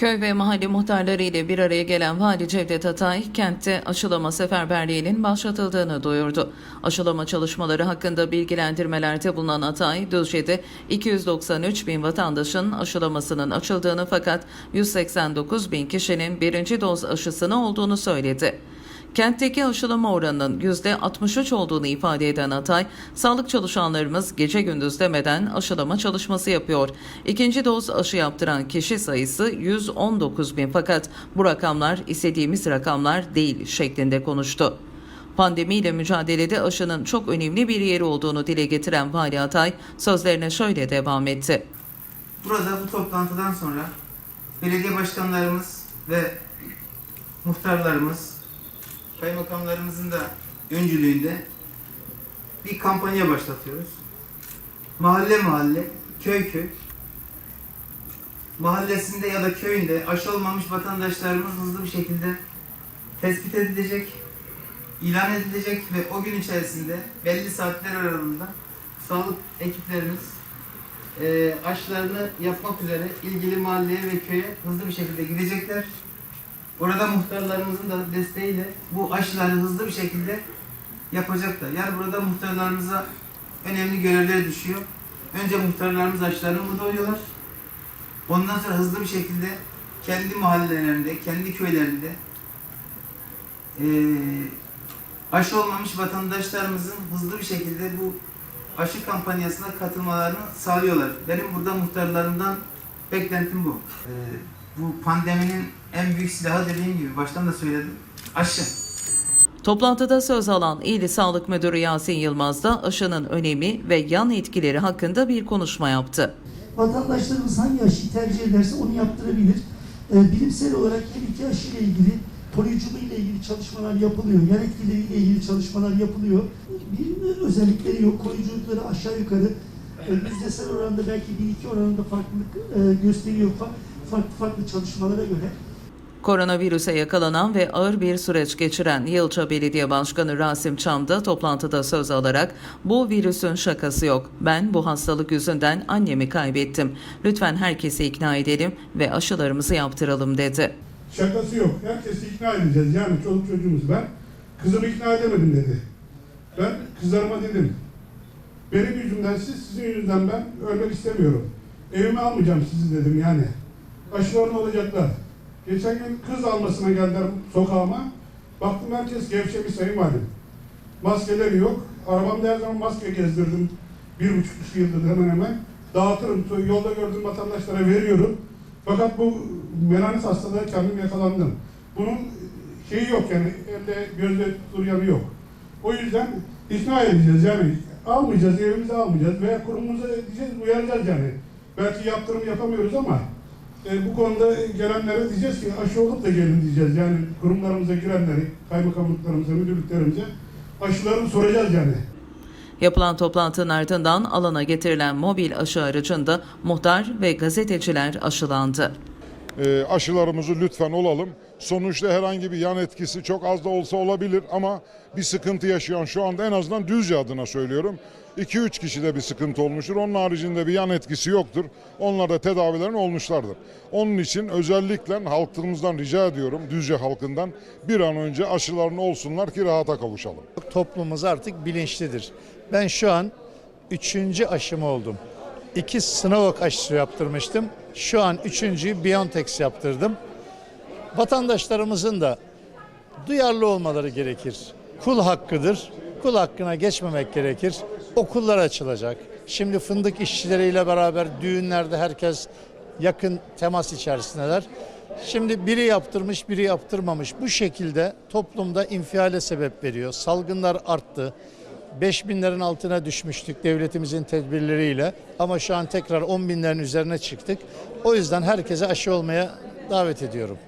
Köy ve mahalle muhtarları ile bir araya gelen Vali Cevdet Atay, kentte aşılama seferberliğinin başlatıldığını duyurdu. Aşılama çalışmaları hakkında bilgilendirmelerde bulunan Atay, Düzce'de 293 bin vatandaşın aşılamasının açıldığını fakat 189 bin kişinin birinci doz aşısını olduğunu söyledi. Kentteki aşılama oranının %63 olduğunu ifade eden Atay, sağlık çalışanlarımız gece gündüz demeden aşılama çalışması yapıyor. İkinci doz aşı yaptıran kişi sayısı 119 bin fakat bu rakamlar istediğimiz rakamlar değil şeklinde konuştu. Pandemiyle mücadelede aşının çok önemli bir yeri olduğunu dile getiren Vali Atay sözlerine şöyle devam etti. Burada bu toplantıdan sonra belediye başkanlarımız ve muhtarlarımız, kaymakamlarımızın da öncülüğünde bir kampanya başlatıyoruz. Mahalle mahalle, köy köy, mahallesinde ya da köyünde aşı olmamış vatandaşlarımız hızlı bir şekilde tespit edilecek, ilan edilecek ve o gün içerisinde belli saatler aralığında sağlık ekiplerimiz e, aşılarını yapmak üzere ilgili mahalleye ve köye hızlı bir şekilde gidecekler. Orada muhtarlarımızın da desteğiyle bu aşıları hızlı bir şekilde yapacaklar. Yani burada muhtarlarımıza önemli görevler düşüyor. Önce muhtarlarımız aşılarını burada oluyorlar. Ondan sonra hızlı bir şekilde kendi mahallelerinde, kendi köylerinde e, aşı olmamış vatandaşlarımızın hızlı bir şekilde bu aşı kampanyasına katılmalarını sağlıyorlar. Benim burada muhtarlarımdan beklentim bu. Ee, bu pandeminin en büyük silahı dediğim gibi baştan da söyledim. Aşı. Toplantıda söz alan İl Sağlık Müdürü Yasin Yılmaz da aşının önemi ve yan etkileri hakkında bir konuşma yaptı. Vatandaşlarımız hangi aşıyı tercih ederse onu yaptırabilir. Ee, bilimsel olarak her iki aşı ile ilgili koruyuculuğu ile ilgili çalışmalar yapılıyor. Yan etkileriyle ilgili çalışmalar yapılıyor. Bir özellikleri yok. Koruyuculukları aşağı yukarı e, yüzdesel oranda belki bir iki oranında farklılık e, gösteriyor. Fa- Farklı farklı çalışmalara göre. Koronavirüse yakalanan ve ağır bir süreç geçiren Yılça Belediye Başkanı Rasim Çam da toplantıda söz alarak bu virüsün şakası yok. Ben bu hastalık yüzünden annemi kaybettim. Lütfen herkesi ikna edelim ve aşılarımızı yaptıralım dedi. Şakası yok. Herkesi ikna edeceğiz. Yani çoluk çocuğumuz ben. Kızımı ikna edemedim dedi. Ben kızlarıma dedim. Benim yüzümden siz, sizin yüzünden ben ölmek istemiyorum. Evime almayacağım sizi dedim yani. Aşılarını olacaklar. Geçen gün kız almasına geldiler sokağıma. Baktım herkes gevşemiş sayın valim. Maskeleri yok. Arabamda her zaman maske gezdirdim. Bir buçuk iki yıldır hemen hemen. Dağıtırım. Yolda gördüğüm vatandaşlara veriyorum. Fakat bu melanet hastalığı kendim yakalandım. Bunun şeyi yok yani elde gözde tutulur yanı yok. O yüzden ikna edeceğiz yani almayacağız, evimize almayacağız veya kurumumuza diyeceğiz, uyaracağız yani. Belki yaptırım yapamıyoruz ama e, bu konuda gelenlere diyeceğiz ki aşı olup da gelin diyeceğiz. Yani kurumlarımıza girenleri, kaymakamlıklarımıza, müdürlüklerimize aşılarını soracağız yani. Yapılan toplantının ardından alana getirilen mobil aşı aracında muhtar ve gazeteciler aşılandı. E, aşılarımızı lütfen olalım. Sonuçta herhangi bir yan etkisi çok az da olsa olabilir ama bir sıkıntı yaşayan şu anda en azından Düzce adına söylüyorum. 2-3 kişide bir sıkıntı olmuştur. Onun haricinde bir yan etkisi yoktur. Onlar da tedavilerini olmuşlardır. Onun için özellikle halkımızdan rica ediyorum, Düzce halkından bir an önce aşılarını olsunlar ki rahata kavuşalım. toplumumuz artık bilinçlidir. Ben şu an üçüncü aşımı oldum. İki Sinovac aşısı yaptırmıştım. Şu an üçüncüyü BioNTech yaptırdım. Vatandaşlarımızın da duyarlı olmaları gerekir. Kul hakkıdır. Kul hakkına geçmemek gerekir. Okullar açılacak. Şimdi fındık işçileriyle beraber düğünlerde herkes yakın temas içerisindeler. Şimdi biri yaptırmış, biri yaptırmamış. Bu şekilde toplumda infiale sebep veriyor. Salgınlar arttı. 5 binlerin altına düşmüştük devletimizin tedbirleriyle. Ama şu an tekrar 10 binlerin üzerine çıktık. O yüzden herkese aşı olmaya davet ediyorum.